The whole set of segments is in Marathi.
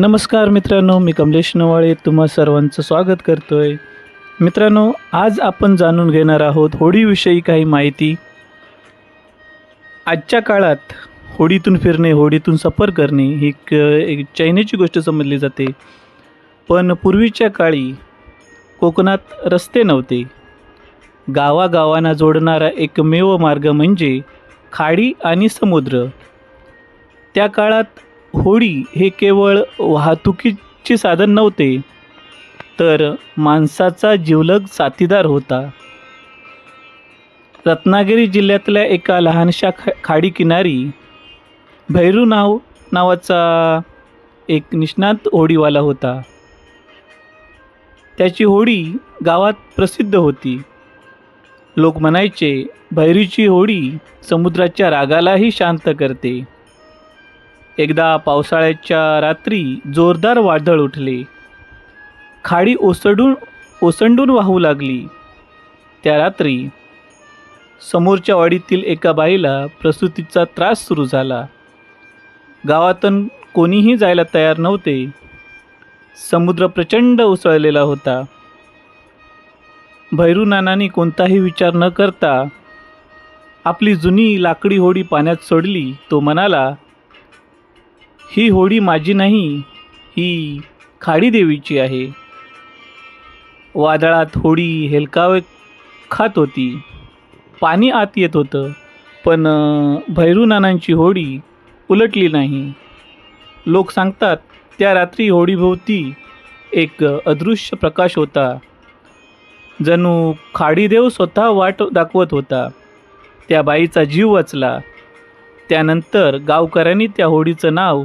नमस्कार मित्रांनो मी कमलेश नवाळे तुम्हा सर्वांचं स्वागत करतोय. मित्रांनो आज आपण जाणून घेणार आहोत होळीविषयी काही माहिती. आजच्या काळात होडीतून फिरणे होडीतून सफर करणे ही क एक चैनेची गोष्ट समजली जाते. पण पूर्वीच्या काळी कोकणात रस्ते नव्हते. गावागावांना जोडणारा एकमेव मार्ग म्हणजे खाडी आणि समुद्र. त्या काळात होडी हे केवळ वाहतुकीचे साधन नव्हते तर माणसाचा जिवलग साथीदार होता. रत्नागिरी जिल्ह्यातल्या एका लहानशा ख खाडी किनारी भैरू नाव नावाचा एक निष्णात होडीवाला होता. त्याची होडी गावात प्रसिद्ध होती. लोक म्हणायचे भैरूची होडी समुद्राच्या रागालाही शांत करते. एकदा पावसाळ्याच्या रात्री जोरदार वादळ उठले. खाडी ओसडून ओसंडून वाहू लागली. त्या रात्री समोरच्या वाडीतील एका बाईला प्रसूतीचा त्रास सुरू झाला. गावातून कोणीही जायला तयार नव्हते. समुद्र प्रचंड उसळलेला होता. भैरूनानांनी कोणताही विचार न करता आपली जुनी लाकडी होडी पाण्यात सोडली. तो म्हणाला ही होडी माझी नाही ही खाडी देवीची आहे. वादळात होडी हेलकावे खात होती. पाणी आत येत होतं पण भैरूनानांची होडी उलटली नाही. लोक सांगतात त्या रात्री होडीभोवती एक अदृश्य प्रकाश होता. जणू खाडीदेव स्वतः वाट दाखवत होता. त्या बाईचा जीव वाचला. त्यानंतर गावकऱ्यांनी त्या होडीचं नाव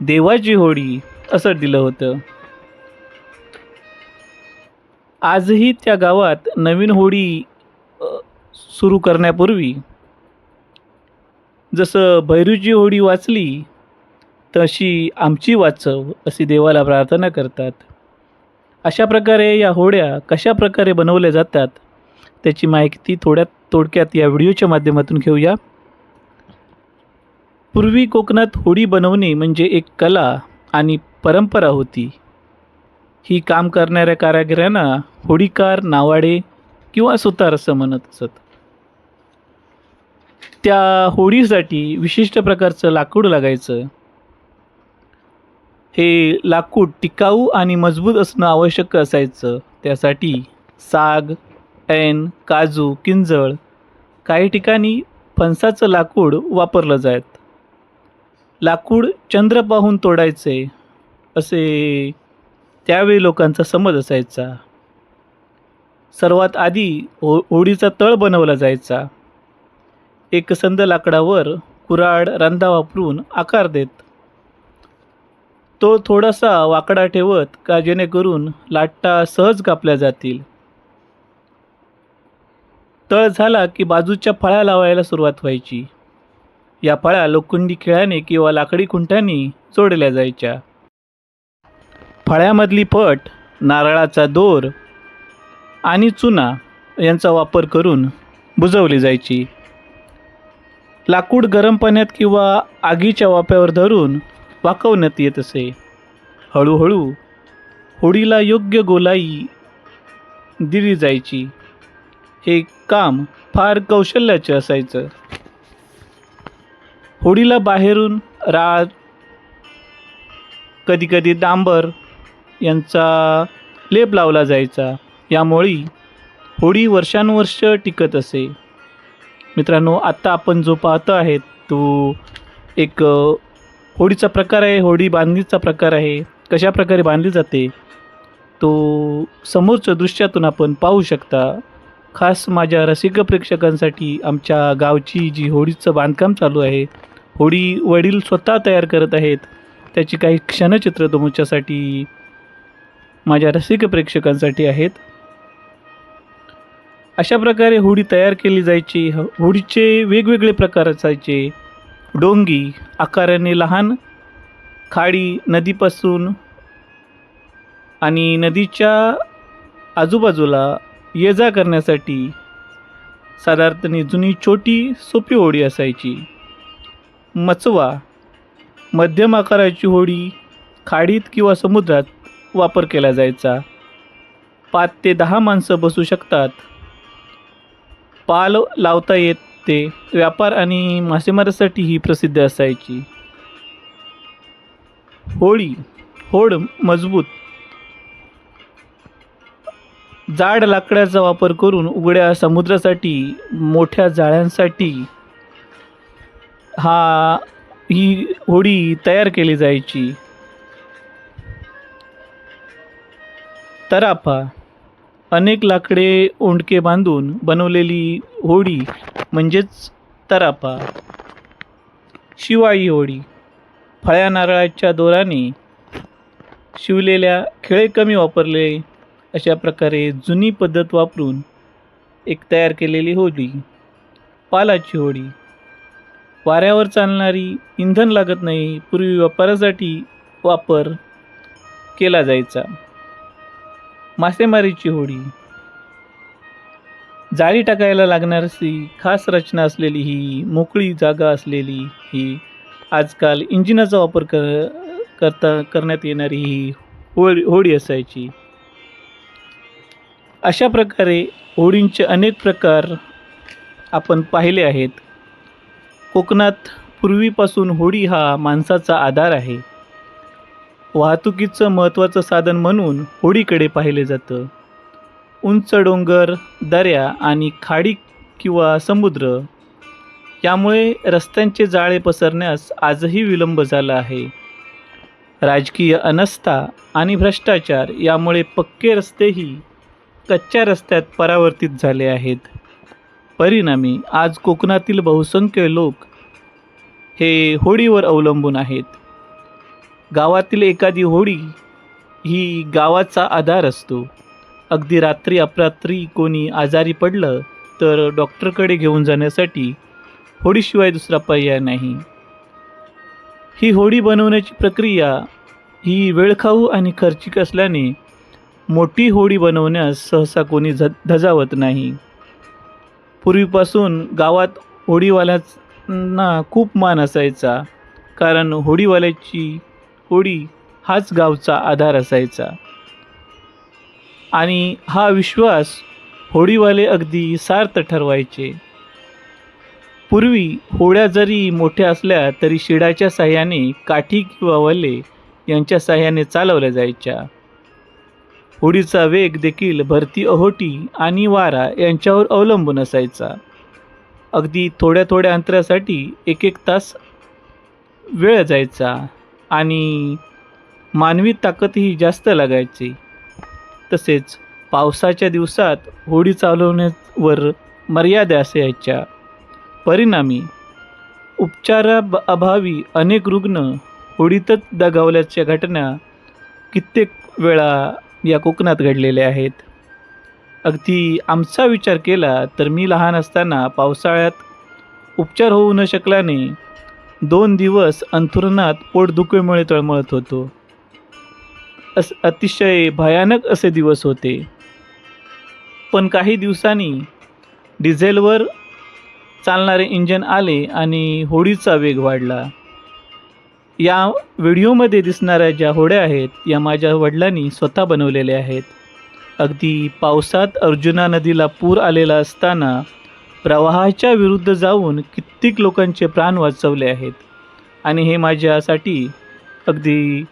देवाची होडी असं दिलं होतं. आजही त्या गावात नवीन होडी सुरू करण्यापूर्वी जसं भैरूची होडी वाचली तशी आमची वाचव अशी देवाला प्रार्थना करतात. अशा प्रकारे या होड्या कशा प्रकारे बनवल्या जातात त्याची माहिती थोड्या थोडक्यात या व्हिडिओच्या माध्यमातून घेऊया. पूर्वी कोकणात होडी बनवणे म्हणजे एक कला आणि परंपरा होती. ही काम करणाऱ्या कारागिरांना होडीकार नावाडे किंवा सुतार असं म्हणत असत. त्या होडीसाठी विशिष्ट प्रकारचं लाकूड लागायचं. हे लाकूड टिकाऊ आणि मजबूत असणं आवश्यक असायचं. त्यासाठी साग ऐन काजू किंजळ काही ठिकाणी फणसाचं लाकूड वापरलं जायत लाकूड चंद्र पाहून तोडायचे असे त्यावेळी लोकांचा समज असायचा. सर्वात आधी हो होडीचा तळ बनवला जायचा. एकसंद लाकडावर कुऱ्हाड रांधा वापरून आकार देत. तो थोडासा वाकडा ठेवत का जेणेकरून लाटा सहज कापल्या जातील. तळ झाला की बाजूच्या फळ्या लावायला सुरुवात व्हायची. या फळा लोखंडी खिळ्याने किंवा लाकडी खुंट्याने जोडल्या जायच्या. फळ्यामधली पट नारळाचा दोर आणि चुना यांचा वापर करून बुजवली जायची. लाकूड गरम पाण्यात किंवा आगीच्या वाफ्यावर धरून वाकवण्यात येत असे. हळूहळू होडीला योग्य गोलाई दिली जायची. हे काम फार कौशल्याचे असायचं. होडीला बाहेरून राळ कधीकधी डांबर यांचा लेप लावला जायचा. यामुळे होडी वर्षानुवर्ष टिकत असे. मित्रांनो आत्ता आपण जो पाहतो आहे तो एक होडीचा प्रकार आहे होडी बांधणीचा प्रकार आहे. कशा प्रकारे बांधली जाते? तो समोरच्या दृश्यातून आपण पाहू शकता. खास माझ्या रसिक प्रेक्षकांसाठी आमच्या गावची जी होडीचं बांधकाम चालू आहे होडी वडील स्वतः तयार करत आहेत. त्याची काही क्षणचित्र तुमच्यासाठी माझ्या रसिक प्रेक्षकांसाठी आहेत. अशा प्रकारे होडी तयार केली जायची. ह- होडीचे वेगवेगळे प्रकार असायचे. डोंगी आकाराने लहान खाडी नदीपासून आणि नदीच्या आजूबाजूला ये जा करण्यासाठी साधारणतने जुनी छोटी सोपी होडी असायची. मचवा मध्यम आकाराची होडी खाडीत किंवा समुद्रात वापर केला जायचा. पाच ते दहा माणसं बसू शकतात. पाल लावता येते. व्यापार आणि मासेमारीसाठी ही प्रसिद्ध असायची. होळी होड मजबूत. जाड लाकडाचा वापर करून उघड्या समुद्रासाठी मोठ्या जाळ्यांसाठी हा ही होडी तयार केली जायची. तराफा अनेक लाकडे ओंडके बांधून बनवलेली होडी म्हणजेच तराफा शिवाई होडी फळ्या नारळाच्या दोराने शिवलेल्या खिळे कमी वापरले अशा प्रकारे जुनी पद्धत वापरून एक तयार केलेली होडी. पालाची होडी वाऱ्यावर चालणारी इंधन लागत नाही पूर्वी व्यापारासाठी वापर केला जायचा. मासेमारीची होडी. जाळी टाकायला लागणारी खास रचना असलेली ही मोकळी जागा असलेली ही आजकाल इंजिनाचा वापर कर करता करण्यात येणारी ही होळी होडी असायची. अशा प्रकारे होडींचे अनेक प्रकार आपण पाहिले आहेत. कोकणात पूर्वीपासून होडी हा माणसाचा आधार आहे. वाहतुकीचं महत्त्वाचं साधन म्हणून होडीकडे पाहिले जातं. उंच डोंगर दऱ्या आणि खाडी किंवा समुद्र यामुळे रस्त्यांचे जाळे पसरण्यास आजही विलंब झाला आहे. राजकीय अनस्था आणि भ्रष्टाचार यामुळे पक्के रस्तेही कच्च्या रस्त्यात परावर्तित झाले आहेत. परिणामी आज कोकणातील बहुसंख्य लोक हे होडीवर अवलंबून आहेत. गावातील एखादी होडी ही गावाचा आधार असतो. अगदी रात्री अपरात्री कोणी आजारी पडलं तर डॉक्टरकडे घेऊन जाण्यासाठी होडीशिवाय दुसरा पर्याय नाही. ही होडी बनवण्याची प्रक्रिया ही वेळखाऊ आणि खर्चिक असल्याने मोठी होडी बनवण्यास सहसा कोणी झ धजावत नाही. पूर्वीपासून गावात होडीवाल्यांना खूप मान असायचा. कारण होडीवाल्याची होडी हाच गावचा आधार असायचा. आणि हा विश्वास होडीवाले अगदी सार्थ ठरवायचे. पूर्वी होड्या जरी मोठ्या असल्या तरी शिडाच्या साह्याने काठी किंवा वल्ले यांच्या साह्याने चालवल्या जायच्या. होडीचा वेग देखील भरती अहोटी आणि वारा यांच्यावर अवलंबून असायचा. अगदी थोड्या थोड्या अंतरासाठी एक एक तास वेळ जायचा आणि मानवी ताकदही जास्त लागायची. तसेच पावसाच्या दिवसात होडी चालवण्यावर मर्यादा असायच्या. परिणामी उपचारा अभावी अनेक रुग्ण होडीतच दगावल्याच्या घटना कित्येक वेळा या कोकणात घडलेल्या आहेत. अगदी आमचा विचार केला तर मी लहान असताना पावसाळ्यात उपचार होऊ न शकल्याने दोन दिवस अंथरुणात पोटदुखीमुळे तळमळत होतो. अस अतिशय भयानक असे दिवस होते. पण काही दिवसांनी डिझेलवर चालणारे इंजन आले आणि होडीचा वेग वाढला. या व्हिडिओमध्ये दिसणाऱ्या ज्या होड्या आहेत या माझ्या वडिलांनी स्वतः बनवलेल्या आहेत. अगदी पावसात अर्जुना नदीला पूर आलेला असताना प्रवाहाच्या विरुद्ध जाऊन कित्येक लोकांचे प्राण वाचवले आहेत. आणि हे माझ्यासाठी अगदी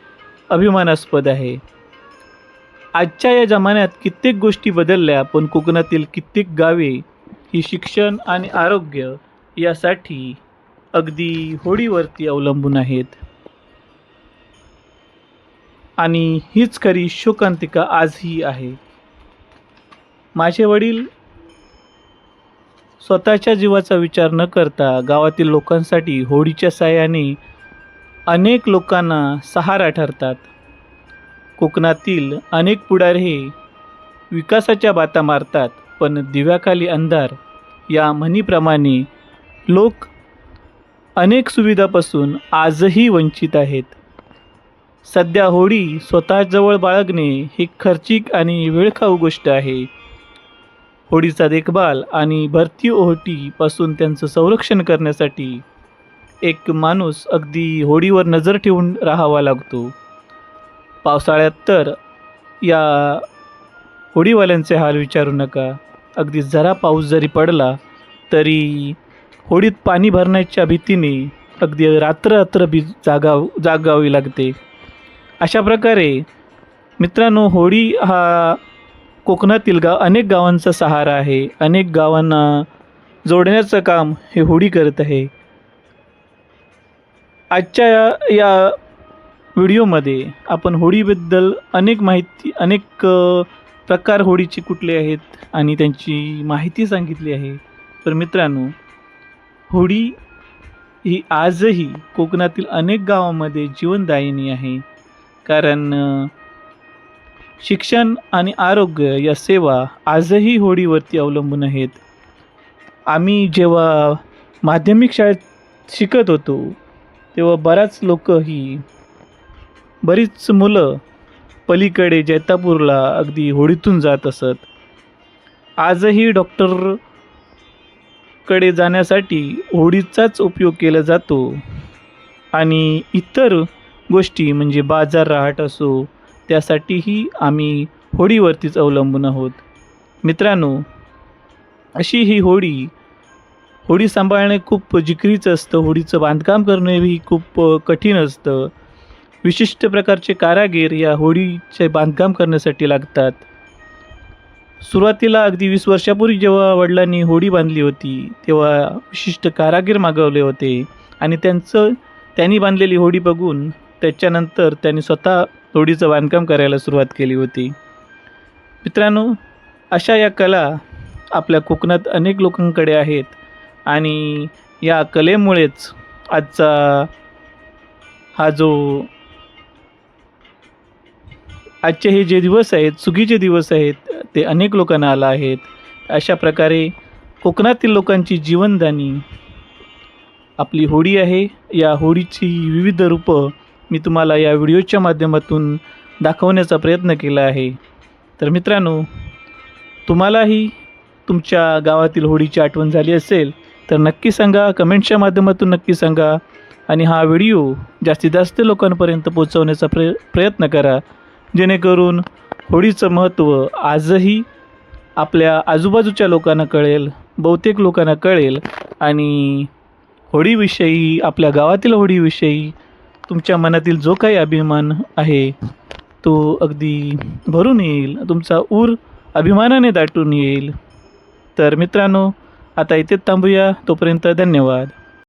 अभिमानास्पद आहे. आजच्या या जमान्यात कित्येक गोष्टी बदलल्या पण कोकणातील कित्येक गावे ही शिक्षण आणि आरोग्य यासाठी अगदी होडीवरती अवलंबून आहेत. आणि हीच खरी शोकांतिका आजही आहे. माझे वडील स्वतःच्या जीवाचा विचार न करता गावातील लोकांसाठी होडीच्या साह्याने अनेक लोकांना सहारा ठरतात. कोकणातील अनेक पुढार हे विकासाच्या बाता मारतात पण दिव्याखाली अंधार या म्हणीप्रमाणे लोक अनेक सुविधापासून आजही वंचित आहेत. सध्या होडी स्वतःजवळ बाळगणे ही खर्चिक आणि वेळखाऊ गोष्ट आहे. होडीचा देखभाल आणि भरती ओहोटीपासून त्यांचं संरक्षण करण्यासाठी एक माणूस अगदी होडीवर नजर ठेवून राहावा लागतो. पावसाळ्यात तर या होडीवाल्यांचे हाल विचारू नका. अगदी जरा पाऊस जरी पडला तरी होडीत पाणी भरण्याच्या भीतीने अगदी रात्र रात्र बी जागाव जागावी लागते. अशा प्रकारे मित्रांनो होडी हा कोकणातील गाव अनेक गावांचा सहारा आहे. अनेक गावांना जोडण्याचं काम हे होडी करत आहे. आजच्या या या व्हिडिओमध्ये आपण होडीबद्दल अनेक माहिती अनेक प्रकार होडीचे कुठले आहेत आणि त्यांची माहिती सांगितली आहे. तर मित्रांनो होडी ही आजही कोकणातील अनेक गावामध्ये जीवनदायिनी आहे. कारण शिक्षण आणि आरोग्य या सेवा आजही होडीवरती अवलंबून आहेत. आम्ही जेव्हा माध्यमिक शाळेत शिकत होतो तेव्हा बऱ्याच लोक ही बरीच मुलं पलीकडे जैतापूरला अगदी होडीतून जात असत. आजही डॉक्टरकडे जाण्यासाठी होडीचाच उपयोग केला जातो आणि इतर गोष्टी म्हणजे बाजार रहाट असो त्यासाठीही आम्ही होडीवरतीच अवलंबून आहोत. मित्रांनो अशी ही होडी होडी सांभाळणे खूप जिकरीचं असतं होडीचं बांधकाम करणेही खूप कठीण असतं. विशिष्ट प्रकारचे कारागीर या होडीचे बांधकाम करण्यासाठी लागतात. सुरुवातीला अगदी वीस वर्षापूर्वी जेव्हा वडिलांनी होडी बांधली होती तेव्हा विशिष्ट कारागीर मागवले होते आणि त्यांचं त्यांनी बांधलेली होडी बघून त्याच्यानंतर त्यांनी स्वतः होडीचं बांधकाम करायला सुरुवात केली होती. मित्रांनो अशा या कला आपल्या कोकणात अनेक लोकांकडे आहेत आणि या कलेमुळेच आजचा हा जो आजचे हे जे दिवस आहेत सुगीचे दिवस आहेत ते अनेक लोकांना आला आहेत. अशा प्रकारे कोकणातील लोकांची जीवनदानी आपली होडी आहे. या होडीची विविध रूपं मी तुम्हाला या व्हिडिओच्या माध्यमातून दाखवण्याचा प्रयत्न केला आहे. तर मित्रांनो तुम्हालाही तुमच्या गावातील होडीची आठवण झाली असेल तर नक्की सांगा कमेंटच्या माध्यमातून नक्की सांगा आणि हा व्हिडिओ जास्तीत जास्त लोकांपर्यंत पोहोचवण्याचा प्रय प्रयत्न करा जेणेकरून होडीचं महत्त्व आजही आपल्या आजूबाजूच्या लोकांना कळेल बहुतेक लोकांना कळेल आणि होळीविषयी आपल्या गावातील होळीविषयी तुमच्या मनातील जो काही अभिमान आहे तो अगदी भरून येईल. तुमचा ऊर अभिमानाने दाटून येईल. तर मित्रांनो आता इथेच थांबूया. तोपर्यंत धन्यवाद.